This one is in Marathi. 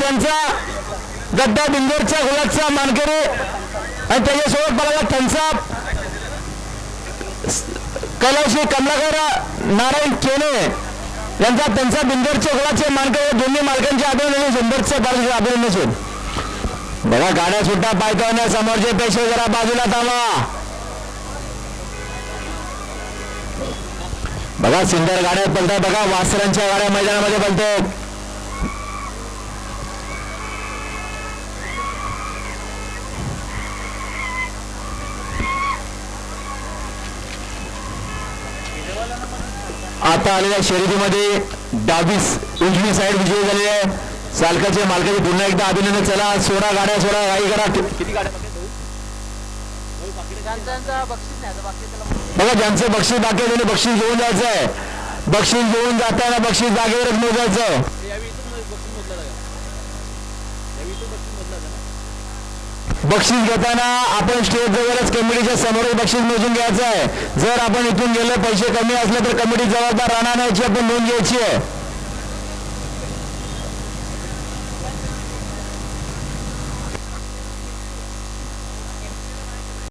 त्यांचा गड्डा बिंदूरच्या गुलाबचा मानकरी. आणि त्याच्यासोबत मला त्यांचा कलाशी कमलाकर नारायण केने यांचा त्यांचा बिंदरचे गुळाचे मानकरी. दोन्ही मालकांचे अभिनंदन. सुंदरचे बालचे अभिनंदन बघा गाड्या सुट्टा पायथ्याने समोरचे पैसे जरा बाजूला थांबा. बघा सुंदर गाड्या पलतात बघा वासरांच्या गाड्या मैदानामध्ये पलतात आता आलेल्या शर्यतीमध्ये डावीस उजवी साईड विजयी झालेली आहे. चालकाचे मालकाचे पुन्हा एकदा अभिनंदन. चला सोडा गाड्या सोडा गाडी करा. बघा. ज्यांचं बक्षीस बाकी आहे त्यांनी बक्षीस घेऊन जायचं आहे बक्षीस घेऊन जाताना बक्षीस जागेवरच मोजायचं. बक्षीस घेताना आपण स्टेज जवळच कमिटीच्या समोर बक्षीस मोजून घ्यायचं आहे. जर आपण इथून गेलो पैसे कमी असले तर कमिटी जबाबदार राहणार नाही याची आपण नोंद घ्यायची आहे.